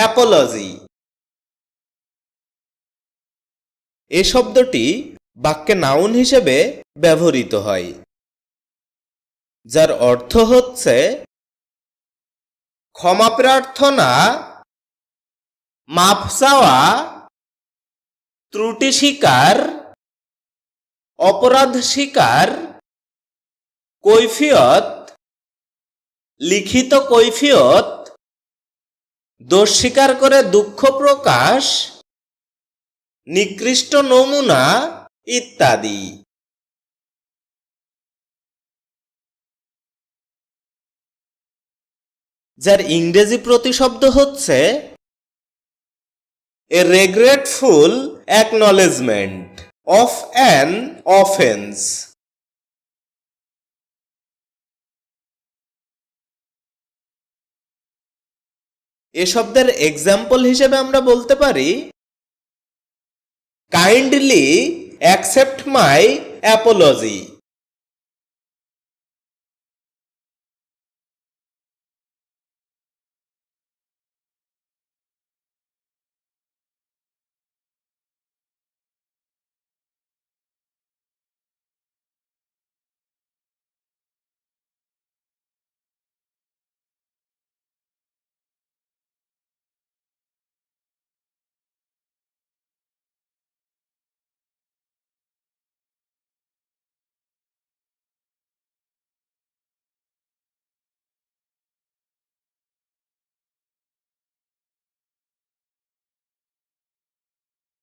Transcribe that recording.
Apology. এ শব্দটি বাক্যে noun হিসেবে ব্যবহৃত হয়, যার অর্থ হচ্ছে ক্ষমা প্রার্থনা, মাফ চাওয়া, ত্রুটি স্বীকার, অপরাধ স্বীকার, কৈফিয়ত, লিখিত কৈফিয়ত দোষ স্বীকার করে দুঃখ প্রকাশ, নিকৃষ্ট নমুনা ইত্যাদি। যার ইংরেজি প্রতিশব্দ হচ্ছে, a regretful acknowledgement of an offence এ শব্দের এক্সাম্পল হিসেবে আমরা বলতে পারি কাইন্ডলি অ্যাকসেপ্ট মাই অ্যাপোলজি